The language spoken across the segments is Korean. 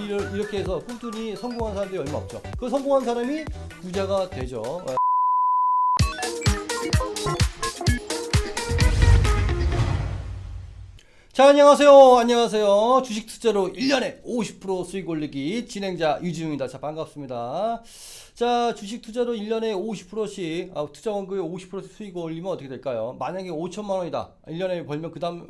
일- 이렇게 해서 꾸준히 성공한 사람들이 얼마 없죠. 그 성공한 사람이 부자가 되죠. 자, 안녕하세요. 안녕하세요. 주식 투자로 1년에 50% 수익 올리기 진행자 유지웅입니다. 자, 반갑습니다. 자, 주식 투자로 1년에 50%씩, 아, 투자 원금의 50% 수익 올리면 어떻게 될까요? 만약에 5천만 원이다. 1년에 벌면 그 다음,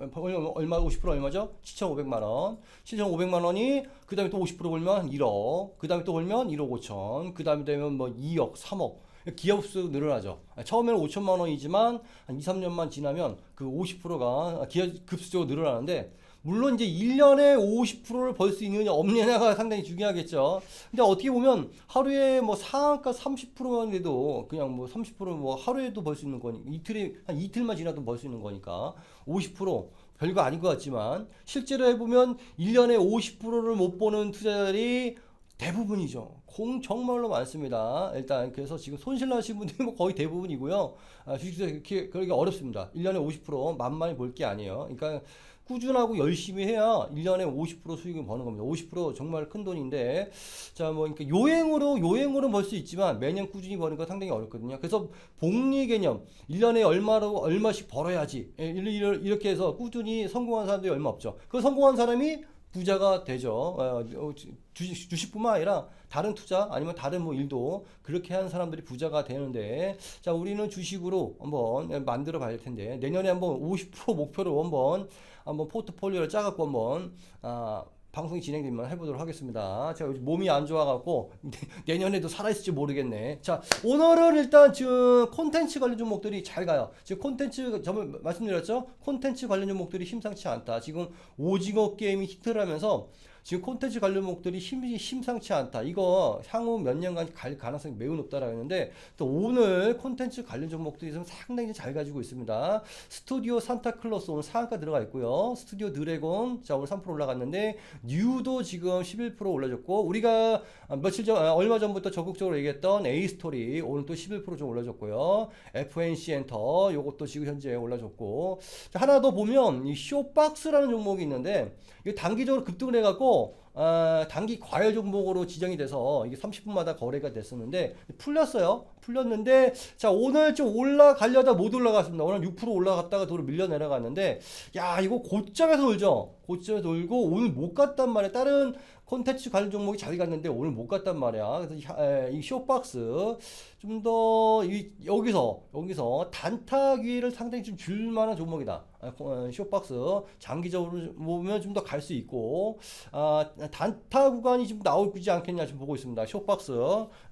얼마, 50% 얼마죠? 7,500만 원. 7,500만 원이 그 다음에 또 50% 벌면 1억. 그 다음에 또 벌면 1억 5천. 그 다음에 되면 뭐 2억, 3억. 기업 수 늘어나죠. 처음에는 5천만 원이지만 한 2, 3년만 지나면 그 50%가 기업 급수적으로 늘어나는데 물론 이제 1년에 50%를 벌 수 있느냐 없느냐가 상당히 중요하겠죠. 근데 어떻게 보면 하루에 뭐 상한가 30%만 돼도 그냥 뭐 30%뭐 하루에도 벌 수 있는 거니까 이틀에 한 이틀만 지나도 벌 수 있는 거니까 50% 별거 아닌 것 같지만 실제로 해보면 1년에 50%를 못 보는 투자자들이 대부분이죠. 공 정말로 많습니다. 일단 그래서 지금 손실 나신 분들이 뭐 거의 대부분이고요. 아, 주식투자 그렇게 그러기 어렵습니다. 1년에 50% 만만히 볼 게 아니에요. 그러니까 꾸준하고 열심히 해야 1년에 50% 수익을 버는 겁니다. 50% 정말 큰 돈인데 자 뭐 그러니까 요행으로 요행으로 벌 수 있지만 매년 꾸준히 버는 거 상당히 어렵거든요. 그래서 복리 개념 1년에 얼마로 얼마씩 벌어야지 예, 이렇게 해서 꾸준히 성공한 사람들이 얼마 없죠. 그 성공한 사람이 부자가 되죠. 어, 어, 주식, 주식뿐만 아니라 다른 투자 아니면 다른 뭐 일도 그렇게 한 사람들이 부자가 되는데 자 우리는 주식으로 한번 만들어 봐야 될 텐데 내년에 한번 50% 목표로 한번 한번 포트폴리오를 짜갖고 한번 아 방송이 진행되면 해보도록 하겠습니다. 제가 요즘 몸이 안 좋아갖고 내년에도 살아있을지 모르겠네. 자, 오늘은 일단 지금 콘텐츠 관련 종목들이 잘 가요. 지금 콘텐츠, 저번 말씀드렸죠? 콘텐츠 관련 종목들이 심상치 않다. 지금 오징어 게임이 히트를 하면서 지금 콘텐츠 관련 종목들이 힘이 심상치 않다. 이거 향후 몇 년간 갈 가능성이 매우 높다라고 했는데 또 오늘 콘텐츠 관련 종목들이 좀 상당히 잘 가지고 있습니다. 스튜디오 산타클로스 오늘 상한가 들어가 있고요. 스튜디오 드래곤 자 오늘 3% 올라갔는데 뉴도 지금 11% 올라졌고 우리가 며칠 전 아, 얼마 전부터 적극적으로 얘기했던 A 스토리 오늘 또 11%좀 올라졌고요. FNC 엔터 요것도 지금 현재 올라졌고 자, 하나 더 보면 이 쇼박스라는 종목이 있는데 이게 단기적으로 급등을 해갖고 whole 아, 단기 과열 종목으로 지정이 돼서 이게 30분마다 거래가 됐었는데 풀렸어요. 풀렸는데 자 오늘 좀 올라가려다 못 올라갔습니다. 오늘 6% 올라갔다가 도로 밀려 내려갔는데 야 이거 고점에서 돌죠. 고점에서 돌고 오늘 못 갔단 말이야. 다른 콘텐츠 관련 종목이 잘 갔는데 오늘 못 갔단 말이야. 그래서 이, 쇼박스 좀 더 여기서 여기서 단타기를 상당히 좀 줄만한 종목이다. 아, 코- 어, 쇼박스 장기적으로 보면 좀 더 갈 수 있고 아, 단타 구간이 지금 나오지 않겠냐 지금 보고 있습니다. 쇼박스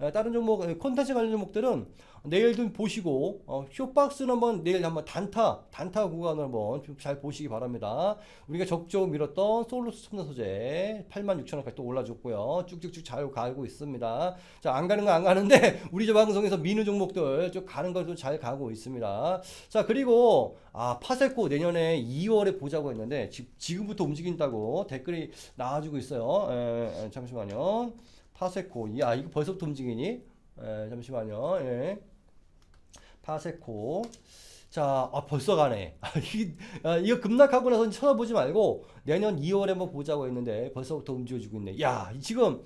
에, 다른 종목 에, 콘텐츠 관련 종목들은 내일 좀 보시고 어, 쇼박스는 한번 내일 한번 단타 단타 구간을 한번 좀 잘 보시기 바랍니다. 우리가 적극적으로 밀었던 솔루스 첨단 소재 86,000원까지 또 올라줬고요. 쭉쭉쭉 잘 가고 있습니다. 자, 안 가는 건안 가는데 우리 저 방송에서 미는 종목들 쭉 가는 걸좀잘 가고 있습니다. 자, 그리고 아, 파세코 내년에 2월에 보자고 했는데 지, 지금부터 움직인다고 댓글이 나와주고 있어요. 에, 에, 잠시만요. 파세코. 야, 이거 벌써부터 움직이니? 에, 잠시만요. 예. 파세코. 자, 아, 벌써 가네. 아, 이, 아, 이거 급락하고 나서 쳐다보지 말고 내년 2월에 한번 보자고 했는데 벌써부터 움직여주고 있네. 야, 이 지금,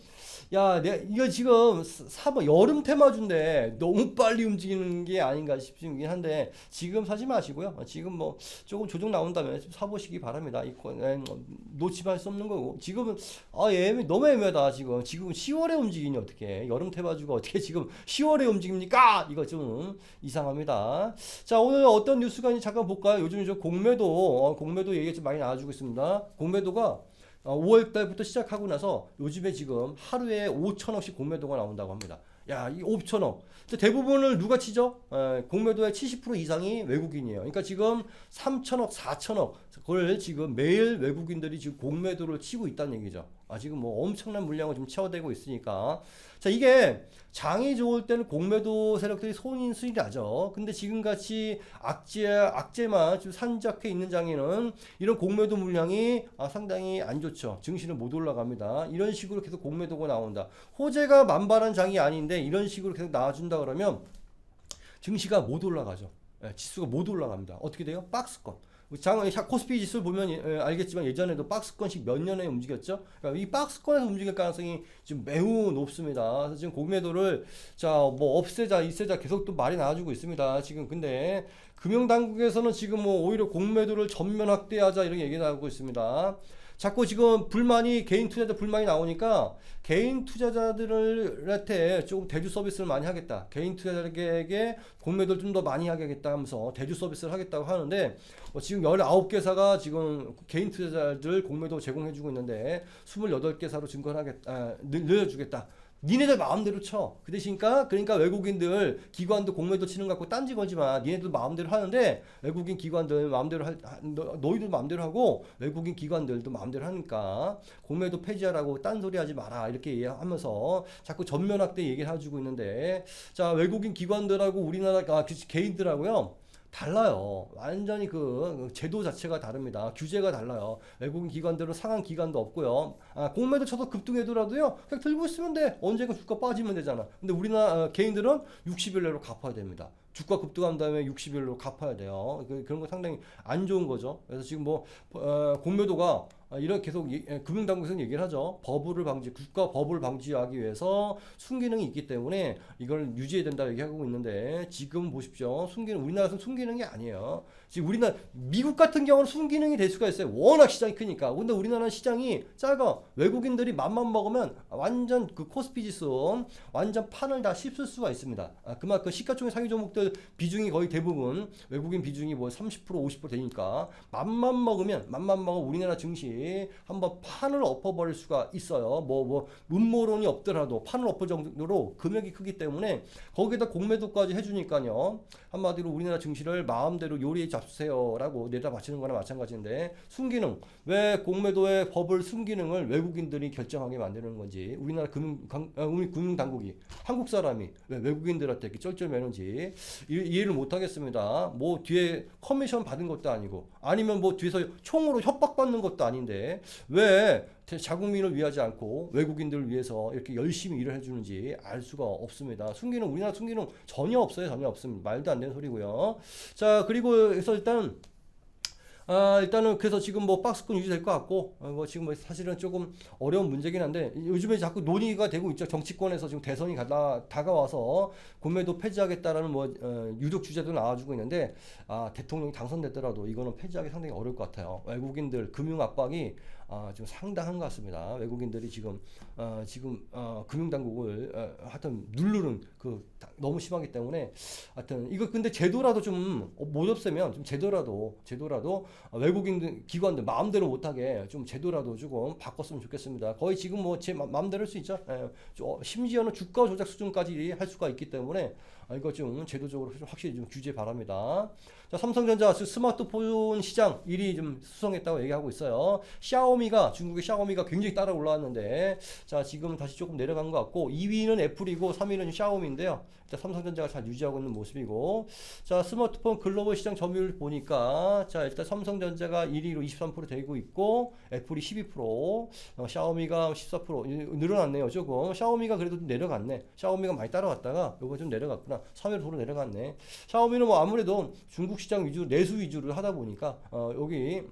야, 내, 이거 지금 사번 여름 테마주인데 너무 빨리 움직이는 게 아닌가 싶긴 한데 지금 사지 마시고요. 어, 지금 뭐 조금 조정 나온다면 좀 사보시기 바랍니다. 에, 뭐, 놓치할 수 없는 거고 지금은 아, 애매, 너무 애매하다 지금. 지금 10월에 움직이니 어떻게? 여름 테마주가 어떻게 지금 10월에 움직입니까? 이거 좀 이상합니다. 자, 오늘 어떤 뉴스가 있는지 잠깐 볼까요? 요즘 저 공매도, 어, 공매도 얘기 좀 많이 나와주고 있습니다. 공매도가 5월 달부터 시작하고 나서 요즘에 지금 하루에 5천억씩 공매도가 나온다고 합니다. 야, 이 5천억. 근데 대부분을 누가 치죠? 에, 공매도의 70% 이상이 외국인이에요. 그러니까 지금 3천억, 4천억. 그걸 지금 매일 외국인들이 지금 공매도를 치고 있다는 얘기죠. 아, 지금 뭐 엄청난 물량을 좀 채워대고 있으니까. 자, 이게 장이 좋을 때는 공매도 세력들이 손인수이 나죠. 근데 지금같이 악재, 악재만 좀 산적해 있는 장에는 이런 공매도 물량이 아, 상당히 안 좋죠. 증시는 못 올라갑니다. 이런 식으로 계속 공매도가 나온다. 호재가 만발한 장이 아닌데 이런 식으로 계속 나와준다 그러면 증시가 못 올라가죠. 예, 지수가 못 올라갑니다. 어떻게 돼요? 박스권. 장 코스피 지수 보면 예, 알겠지만 예전에도 박스권씩 몇 년에 움직였죠. 그러니까 이 박스권에서 움직일 가능성이 지금 매우 높습니다. 그래서 지금 공매도를 자뭐 없애자 있애자 계속 또 말이 나와주고 있습니다. 지금 근데 금융 당국에서는 지금 뭐 오히려 공매도를 전면 확대하자 이런 얘기 나오고 있습니다. 자꾸 지금 불만이 개인 투자자 불만이 나오니까 개인 투자자들한테 조금 대주 서비스를 많이 하겠다. 개인 투자자에게 공매도를 좀 더 많이 하겠다 하면서 대주 서비스를 하겠다고 하는데 뭐 지금 19개사가 지금 개인 투자자들 공매도 제공해주고 있는데 28개사로 증권하겠다, 아, 늘- 늘려주겠다. 니네들 마음대로 쳐. 그 대신까 그러니까 외국인들 기관도 공매도 치는 거 갖고 딴지 걸지 마. 니네들 마음대로 하는데 외국인 기관들 마음대로 할 너희들 마음대로 하고 외국인 기관들도 마음대로 하니까 공매도 폐지하라고 딴 소리 하지 마라. 이렇게 얘기하면서 자꾸 전면 확대 얘기를 해주고 있는데 자, 외국인 기관들하고 우리나라 아, 그 개인들하고요. 달라요. 완전히 그 제도 자체가 다릅니다. 규제가 달라요. 외국인 기관들은 상한 기간도 없고요. 아, 공매도 쳐서 급등해더라도요. 그냥 들고 있으면 돼. 언젠가 주가 빠지면 되잖아. 근데 우리나라 어, 개인들은 60일 내로 갚아야 됩니다. 주가 급등한 다음에 60일로 갚아야 돼요. 그, 그런 거 상당히 안 좋은 거죠. 그래서 지금 뭐 어, 공매도가 아, 이런 계속 이- 예, 금융당국에서는 얘기를 하죠. 버블을 방지, 국가 버블을 방지하기 위해서 순기능이 있기 때문에 이걸 유지해야 된다 얘기하고 있는데 지금 보십시오. 순기능 우리나라에서는 순기능이 아니에요. 지금 우리나라 미국 같은 경우는 순기능이 될 수가 있어요. 워낙 시장이 크니까. 근데 우리나라는 시장이 작아. 외국인들이 맘만 먹으면 완전 그 코스피 지수 완전 판을 다 씹을 수가 있습니다. 아, 그만큼 시가총액 상위 종목들 비중이 거의 대부분 외국인 비중이 뭐 30% 50% 되니까 맘만 먹으면 맘만 먹으면 우리나라 증시 한번 판을 엎어버릴 수가 있어요. 뭐뭐 음모론이 없더라도 판을 엎을 정도로 금액이 크기 때문에 거기에다 공매도까지 해주니까요. 한마디로 우리나라 증시를 마음대로 요리에 잡수세요라고 내다 바치는 거나 마찬가지인데 순기능 왜 공매도의 법을 순기능을 외국인들이 결정하게 만드는 건지 우리나라 금융 강, 아, 우리 금융 당국이 한국 사람이 왜 외국인들한테 이렇게 쩔쩔매는지 이- 이해를 못 하겠습니다. 뭐 뒤에 커미션 받은 것도 아니고 아니면 뭐 뒤에서 총으로 협박받는 것도 아닌데 왜 대- 자국민을 위하지 않고 외국인들을 위해서 이렇게 열심히 일을 해주는지 알 수가 없습니다. 순기능 우리나라 순기능 전혀 없어요, 전혀 없습니다. 말도 안 되는 소리고요. 자 그리고 그래서 일단 아, 일단은 그래서 지금 뭐 박스권 유지될 것 같고, 어, 뭐 지금 뭐 사실은 조금 어려운 문제긴 한데, 요즘에 자꾸 논의가 되고 있죠. 정치권에서 지금 대선이 가다, 다가와서 공매도 폐지하겠다라는 뭐, 어, 유력 주제도 나와주고 있는데, 아, 대통령이 당선됐더라도 이거는 폐지하기 상당히 어려울 것 같아요. 외국인들 금융 압박이 아, 지금 상당한 것 같습니다. 외국인들이 지금, 어, 지금, 어, 금융당국을, 어, 하여튼 누르는 그, 다- 너무 심하기 때문에, 하여튼, 이거 근데 제도라도 좀 못 없애면, 좀 제도라도, 제도라도 어, 외국인 기관들 마음대로 못하게 좀 제도라도 조금 바꿨으면 좋겠습니다. 거의 지금 뭐 제 마음대로 할 수 있죠. 예, 저- 심지어는 주가 조작 수준까지 할 수가 있기 때문에 아, 이거 좀 제도적으로 좀 확실히 좀 규제 바랍니다. 자, 삼성전자 스- 스마트폰 시장 1위 좀 수성했다고 얘기하고 있어요. 샤오미가 중국의 샤오미가 굉장히 따라 올라왔는데 자 지금 다시 조금 내려간 것 같고 2위는 애플이고 3위는 샤오미인데요. 일단 삼성전자가 잘 유지하고 있는 모습이고. 자 스마트폰 글로벌 시장 점유율 보니까 자 일단 삼성전자가 1위로 23% 되고 있고 애플이 12% 어, 샤오미가 14% 이- 늘어났네요 조금. 샤오미가 그래도 좀 내려갔네. 샤오미가 많이 따라왔다가 요거 좀 내려갔구나. 3위로 도로 내려갔네. 샤오미는 뭐 아무래도 중국 시장 위주 내수 위주를 하다 보니까 어, 여기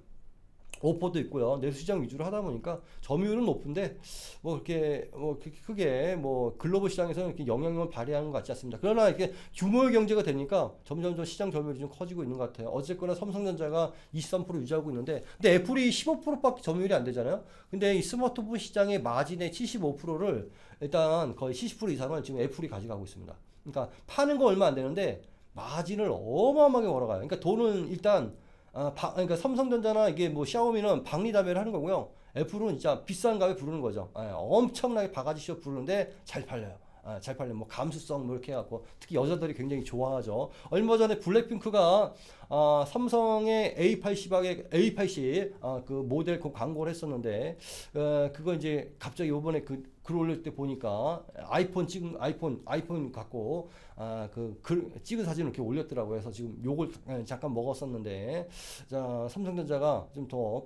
오퍼도 있고요. 내수 시장 위주로 하다 보니까 점유율은 높은데 뭐 이렇게 뭐 크게 뭐 글로벌 시장에서는 이렇게 영향력을 발휘하는 것 같지 않습니다. 그러나 이렇게 규모의 경제가 되니까 점점 점 시장 점유율이 좀 커지고 있는 것 같아요. 어쨌거나 삼성전자가 23% 유지하고 있는데 근데 애플이 15%밖에 점유율이 안 되잖아요. 근데 이 스마트폰 시장의 마진의 75%를 일단 거의 70% 이상을 지금 애플이 가져가고 있습니다. 그러니까 파는 거 얼마 안 되는데 마진을 어마어마하게 벌어가요. 그러니까 돈은 일단 아, 바, 그러니까 삼성전자나 이게 뭐 샤오미는 박리담회를 하는 거고요. 애플은 진짜 비싼 값에 부르는 거죠. 예, 엄청나게 바가지 쇼 부르는데 잘 팔려요. 아, 잘 팔려. 뭐 감수성 뭐 이렇게 해갖고 특히 여자들이 굉장히 좋아하죠. 얼마 전에 블랙핑크가 아, 삼성의 A80하게 A80 아, 그 모델 그 광고를 했었는데 어, 그거 이제 갑자기 요번에 그 글 올릴 때 보니까 아이폰 찍은 아이폰 아이폰 갖고 아, 그 글, 찍은 사진을 이렇게 올렸더라고요. 그래서 지금 요걸 예, 잠깐 먹었었는데 자 삼성전자가 좀더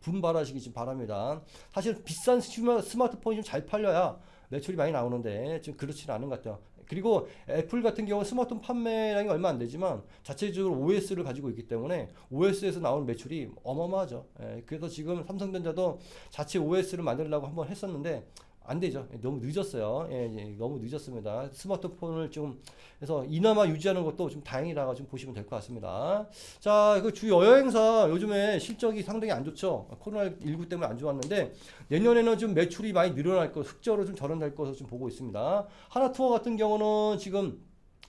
분발하시기 좀 바랍니다. 사실 비싼 스마- 스마트폰이 좀 잘 팔려야 매출이 많이 나오는데 지금 그렇지는 않은 것 같아요. 그리고 애플 같은 경우 스마트폰 판매량이 얼마 안 되지만 자체적으로 OS를 가지고 있기 때문에 OS에서 나오는 매출이 어마어마하죠. 예, 그래서 지금 삼성전자도 자체 OS를 만들려고 한번 했었는데 안 되죠. 예, 너무 늦었어요. 예, 예, 너무 늦었습니다. 스마트폰을 좀 해서 이나마 유지하는 것도 좀 다행이라고 좀 보시면 될 것 같습니다. 자, 그주 여행사 요즘에 실적이 상당히 안 좋죠. 코로나19 때문에 안 좋았는데 내년에는 좀 매출이 많이 늘어날 것, 흑자로 좀 전환될 것으로 좀 보고 있습니다. 하나 투어 같은 경우는 지금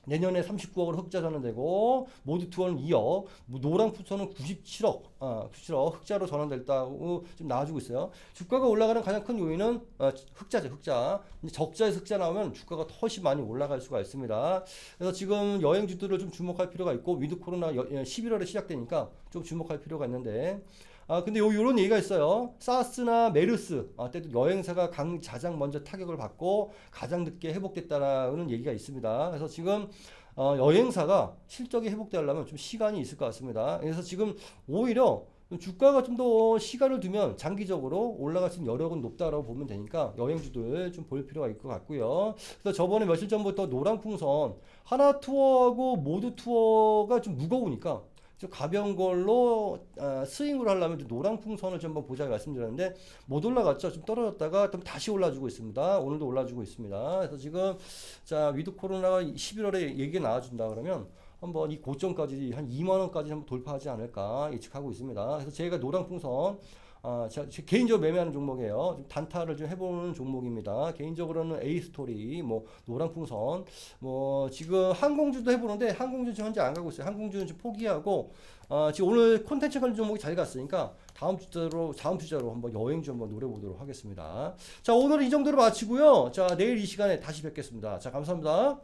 내년에 39억으로 흑자 전환 되고 모두 투어는 2억, 뭐 노랑 푸처는 97억, 아, 97억 흑자로 전환됐다고 지금 나와주고 있어요. 주가가 올라가는 가장 큰 요인은 어, 흑자죠, 흑자. 적자에서 흑자 나오면 주가가 훨씬 많이 올라갈 수가 있습니다. 그래서 지금 여행주들을 좀 주목할 필요가 있고 위드 코로나 여- 예, 11월에 시작되니까 좀 주목할 필요가 있는데. 아 근데 요 요런 얘기가 있어요. 사스나 메르스 아, 때도 여행사가 강 가장 먼저 타격을 받고 가장 늦게 회복됐다라는 얘기가 있습니다. 그래서 지금 어, 여행사가 실적이 회복되려면 좀 시간이 있을 것 같습니다. 그래서 지금 오히려 좀 주가가 좀 더 시간을 두면 장기적으로 올라갈 수 있는 여력은 높다라고 보면 되니까 여행주들 좀 볼 필요가 있을 것 같고요. 그래서 저번에 며칠 전부터 노랑풍선 하나 투어하고 모두 투어가 좀 무거우니까 좀 가벼운 걸로 아, 스윙을 하려면 좀 노랑풍선을 좀 한번 보자 말씀드렸는데 못 올라갔죠. 좀 떨어졌다가 좀 다시 올라주고 있습니다. 오늘도 올라주고 있습니다. 그래서 지금 자 위드 코로나가 11월에 얘기가 나와준다 그러면 한번 이 고점까지 한 2만 원까지 한번 돌파하지 않을까 예측하고 있습니다. 그래서 제가 노랑풍선 아, 제, 제 개인적으로 매매하는 종목이에요. 좀 단타를 좀 해보는 종목입니다. 개인적으로는 A 스토리, 뭐 노랑풍선, 뭐 지금 항공주도 해보는데 항공주 지금 현재 안 가고 있어요. 항공주는 지금 포기하고 아, 지금 오늘 콘텐츠 관련 종목이 잘 갔으니까 다음 주자로 다음 주자로 한번 여행주 한번 노려보도록 하겠습니다. 자 오늘은 이 정도로 마치고요. 자 내일 이 시간에 다시 뵙겠습니다. 자 감사합니다.